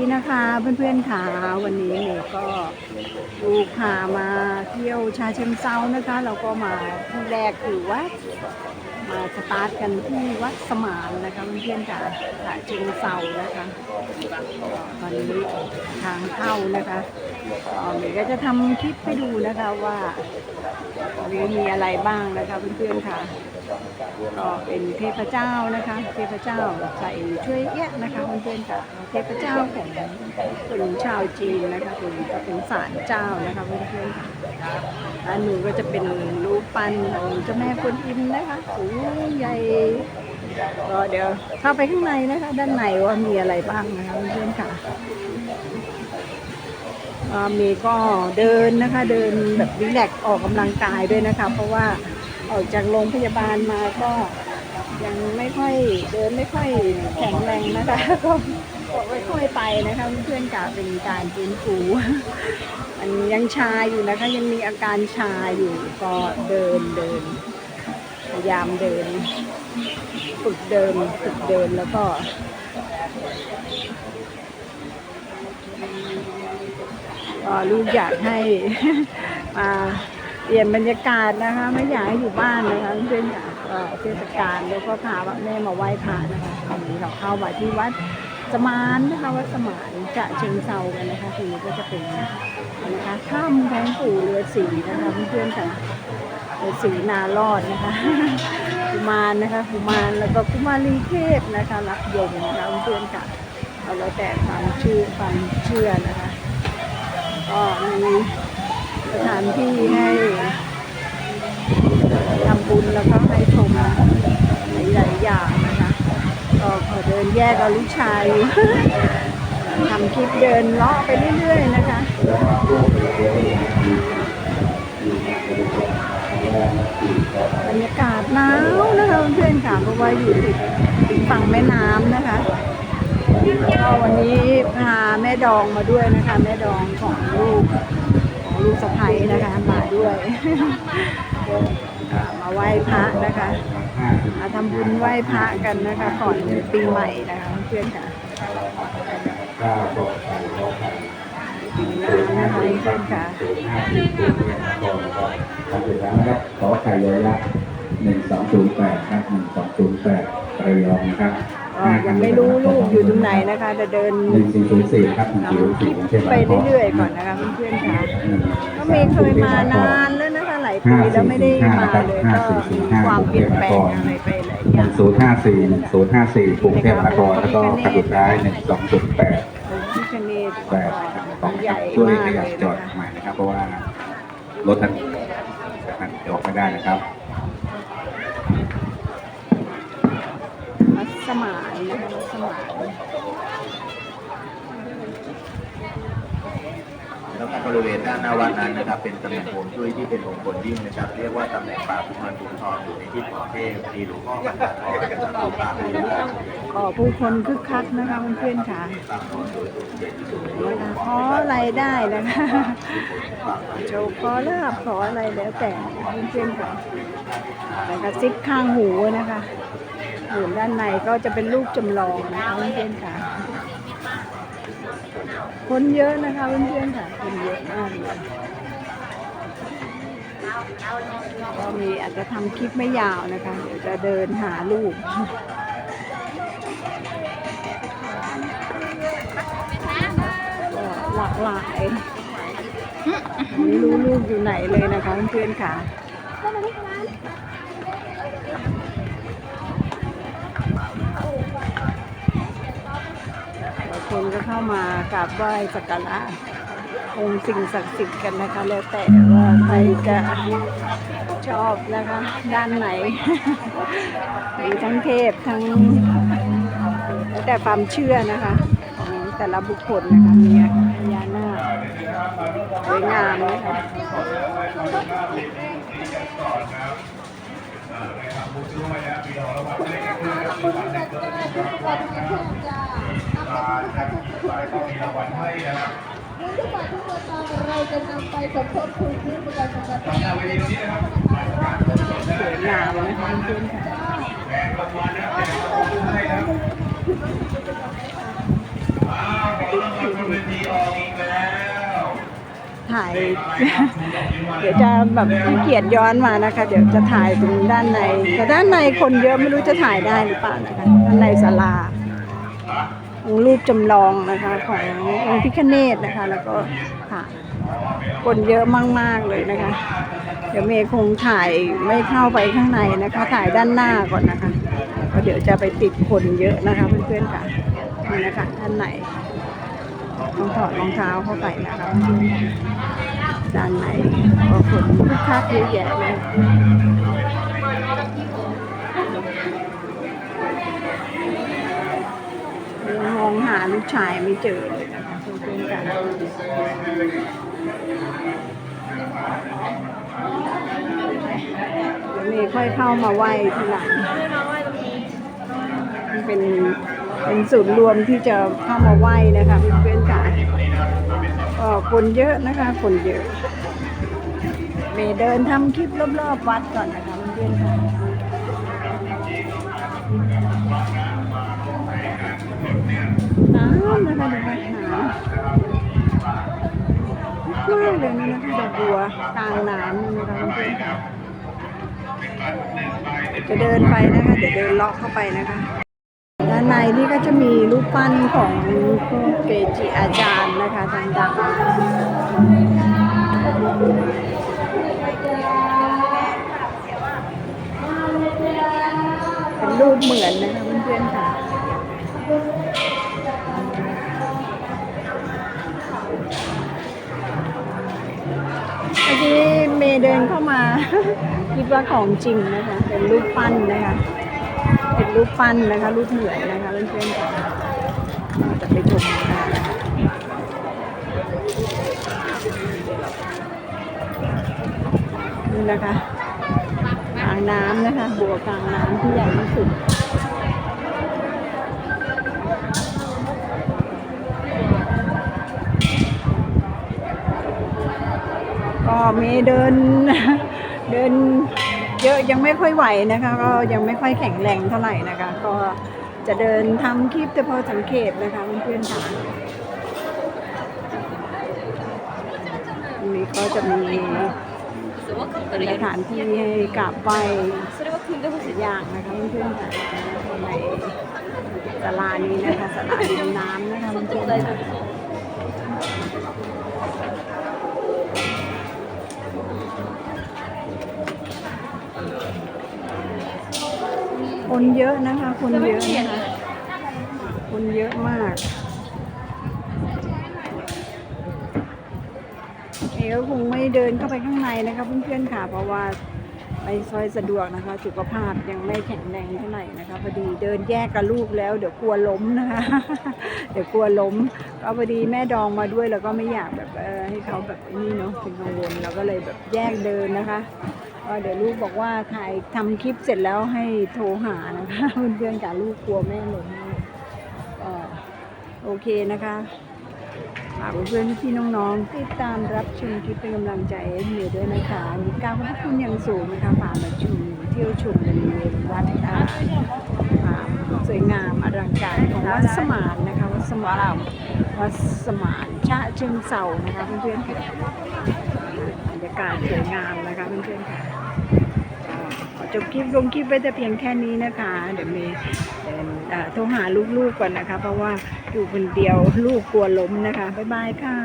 นี่นะคะเพื่อนๆค่ะวันนี้เมย์ก็ลูกพามาเที่ยวชาเชิงเซานะคะ เราก็มาที่แรกคือวัดมาสตาร์ทกันที่วัดสมานนะคะเพื่อนๆค่ะชาเชิงเซานะคะตอนนี้ทางเข้านะคะก็เมย์ก็จะทำคลิปให้ดูนะคะว่าวันนี้มีอะไรบ้างนะคะเพื่อนๆค่ะ ก็เป็นเทพเจ้านะคะ เทพเจ้าใส่ช่วยแยะนะคะเพื่อนๆค่ะเทพเจ้าของคนชาวจีนนะคะเป็นก็เป็นศาลเจ้านะคะเพื่อนๆค่ะด้านหนูก็จะเป็นรูปปั้นของเจ้าแม่กวนอิมนะคะสูงใหญ่ก็เดี๋ยวเข้าไปข้างในนะคะ ด้านในว่ามีอะไรบ้างนะคะเพื่อนๆค่ะอ่ามย์ก็เดินนะคะ เดินแบบรีแลกซ์ออกกำลังกายด้วยนะคะ เพราะว่า ออกจากโรงพยาบาลมาก็ยังไม่ค่อยเดินไม่ค่อยแข็งแรงนะคะก็ไม่ค่อยไปนะคะเพื่อนกะเป็นการฟื้นฟูมันยังชาอยู่นะคะ ยังมีอาการชาอยู่ก็เดินเดินพยายามเดินฝึกเดินฝึกเดินแล้วก็ก็ลูกอยากให้มา เปลี่ยนบรรยากาศนะคะ ไม่อยากให้อยู่บ้านนะคะเพื่อนๆค่ะก็เทศกาลแล้วก็พาแม่มาไหว้พระนะคะวันนี้เราเข้ามาที่วัดสมานนะคะวัดสมานจะเชิงเซากันนะคะทีนี้ก็จะเป็นนะคะถ้ำของปู่เรือสีนะคะเพื่อนๆค่ะเรือสีนารอดนะคะกุมารนะคะกุมารแล้วก็กุมารีเทพนะคะ รับยมนะคะเพื่อนๆค่ะเอาแล้วแต่ความชื่อความเชื่อนะคะ ก็มี สถานที่ให้ทำบุญแล้วก็ให้ชมหลายๆอย่างนะคะก็ขอเดินแยกกับลูกชายทำคลิปเดินเลาะไปเรื่อยๆนะคะบรรยากาศหนาวนะคะเพื่อนๆค่ะเพราะว่าอยู่ติดฝั่งแม่น้ำนะคะก็วันนี้พาแม่ดองมาด้วยนะคะ แม่ดองของลูก ลูกสะใภ้นะคะมาด้วยก็มาไหว้พระนะคะมาทำบุญไหว้พระกันนะคะก่อนปีใหม่นะคะเพื่อนๆค่ะก้าวปลอดภัยปลอดภัยปีน้ำนะคะเพื่อนๆค่ะห้าสิบตัวก่อนนะครับทำเสร็จแล้วนะครับขอไข่ยอยักษ์หนึ่งสองศูนย์แปดครับหนึ่งสองศูนย์แปดระยองนะครับ ก็ยังไม่รู้ลูกอยู่ตรงไหนนะคะจะเดินหนึ่งสี่ศูนย์สี่ครับหนึ่งสี่ศูนย์ทำคลิสี่ปไปเรื่อยๆก่อนนะคะเพื่อนๆค่ะก็เมย์เคยมานานแล้วนะคะหลายปีแล้วไม่ได้มาเลยก็มีความเปลี่ยนแปลงอะไรไปหลายอหย่านึ่งงศูนย์ห้าสี่หนึ่งศูนย์ห้าสี่กรุงเทพมหานครแล้วก็ครั้งสุดท้ายหนึ่งสองศูนย์แปดที่ชนีแปดต้องใหญ่ช่วยมากขเลยับยจอดนะคะใหม่นะครับ เพราะว่ารถทันทันออกไม่ได้นะครับ สมานนะคะมัสมานแล้วก็บริเวณด้านหน้าวัดนั้นนะครับ เป็นตำแหน่งโฮงจุ้ยที่เป็นมงคลยิ่งนะครับ เรียกว่าตำแหน่งป่าภูมันถุงทองอยู่ในทิศของเทพมีหลวงพ่อกันตะทองนะครับหลวงป่าภูมันก็ผู้คนคึกคักนะคะเพื่อนๆค่ะขออะไรได้นะคะโชว์ขอลาบขออะไรแล้วแต่เพื่อนๆค่ะแล้วก็ซิปข้างหูนะคะ หูด้านในก็จะเป็นรูปจำลองนะคะเพื่อนๆค่ะ คนเยอะนะคะเพื่อนๆค่ะ คนเยอะมากเลยก็มีอาจจะทำคลิปไม่ยาวนะคะ เดี๋ยวจะเดินหาลูกหลากหลายไม่รู้ลูกอยู่ไหนเลยนะคะเพื่อนๆค่ะ คนก็เข้ามากราบไหว้สักการะองค์สิ่งศักดิ์สิทธิ์กันนะคะ แล้วแต่ว่าใครจะชอบนะคะ ด้านไหน มีทั้งเทพทั้งแล้วแต่ความเชื่อนะคะของแต่ละบุคคลนะคะมีพญานาคสวยงามนะคะ มานะครับไปก็มีรางวัลให้นะครับทุกบาททุกสางเราจะนำไปสมทบทุนเพื่อประกันสังคมตอนหน้าเวทีนี้นะครับมาประกาศผลสวยงามเลครับางนะแจกรางวัลให้ครับอ้าวขอรางวัลนเวทีออกอีกแล้วถ่าย เดี๋ยวจะแบบขี้เกียจย้อนมานะคะ เดี๋ยวจะถ่ายตรงด้านในแต่ด้านในคนเยอะไม่รู้จะถ่ายได้หรือเปล่านะคะด้านในศาลา รูปจำลองนะคะขององค์พิคเนตนะคะ แล้วก็ค่ะคนเยอะมาก ๆ เลยนะคะ เดี๋ยวเมย์คงถ่ายไม่เข้าไปข้างในนะคะ ถ่ายด้านหน้าก่อนนะคะเพราะเดี๋ยวจะไปติดคนเยอะนะคะเพื่อนๆค่ะนี่นะคะด้านในต้องถอดรองเท้าเข้าไปนะคะด้านในก็คนคึกคักเยอะแยะเลยยังมอง หาลูกชายไม่เจอเลยนะคะเพื่อนๆกันเดี๋ยวเมย์ค่อยเข้ามาไหว้ทีหลังเป็นเป็นศูนย์รวมที่จะเข้ามาไหว้นะคะเพื่อนๆค่ะก็คนเยอะนะคะ คนเยอะ เมย์เดินทำคลิปรอบๆวัดก่อนนะคะเพื่อนๆค่ะ น้ำนะคะดี๋ยวไมากเลยนะคะดอกบัวกลางน้ำนี่นะคะเพื่อนค่ะจะเดินไปนะคะเดี๋ยวเดินเลาะเข้าไปนะคะด้านในนี่ก็จะมีรูปปั้นของพวกเกจิอาจารย์นะคะดังๆเป็นรูปเหมือนนะคะเพื่อนๆค่ะ เดินเข้ามา คิดว่าของจริงนะคะ เป็นรูปปั้นนะคะ เป็นรูปปั้นนะคะ รูปเหมือนนะคะเพื่อนๆค่ะจะไปชมกันนะคะนี่นะคะกลางน้ำนะคะ บัวกลางน้ำที่ใหญ่ที่สุด ก็มีเดินเดินเยอะยังไม่ค่อยไหวนะคะ ก็ยังไม่ค่อยแข็งแรงเท่าไหร่นะคะ ก็จะเดินทำคลิปแต่พอสังเกตนะคะเพื่อนๆค่ะนี้ก็จะมีสถานที่ให้กราบไหว้อย่างนะคะเพื่อนๆค่ะในศาลานี้นะคะศาลาดินน้ำนะคะเพื่อนๆ ค่ะคนเยอะนะคะ คนเยอะนะคะคนเยอะมากเอ๋ก็คงไม่เดินเข้าไปข้างในนะคะเพื่อนๆค่ะเพราะว่าไปซอยสะดวกนะคะ สุขภาพยังไม่แข็งแรงเท่าไหร่นะคะพอดีเดินแยกกับลูกแล้ว เดี๋ยวกลัวล้มนะคะ เดี๋ยวกลัวล้ม ก็พอดีแม่ดองมาด้วยแล้วก็ไม่อยากแบบเออให้เขาแบบนี่เนาะเป็นกังวลเราก็เลยแบบแยกเดินนะคะ ก็เดี๋ยวลูกบอกว่าถ่ายทำคลิปเสร็จแล้วให้โทรหานะคะเพื่อนๆกับลูกกลัวแม่ล้มก็โอเคนะคะฝากเพื่อนพี่น้องๆติดตามรับชมคลิปเป็นกำลังใจให้เมย์ด้วยนะคะมีการขอบคุณอย่างสูงนะคะฝากมาชมเที่ยวชมบริเวณวัดอ่าความสวยงามอลังการของวัดสมานนะคะวัดสมานวัดสมานชะเชิงเสานะคะเพื่อนๆค่ะบรรยากาศสวยงามนะคะเพื่อนๆค่ะ จบคลิปลงคลิปไว้แต่เพียงแค่นี้นะคะ เดี๋ยวเมย์โทรหาลูกๆก่อนนะคะ เพราะว่าอยู่คนเดียวลูกกลัวล้มนะคะ บ๊ายบายค่ะ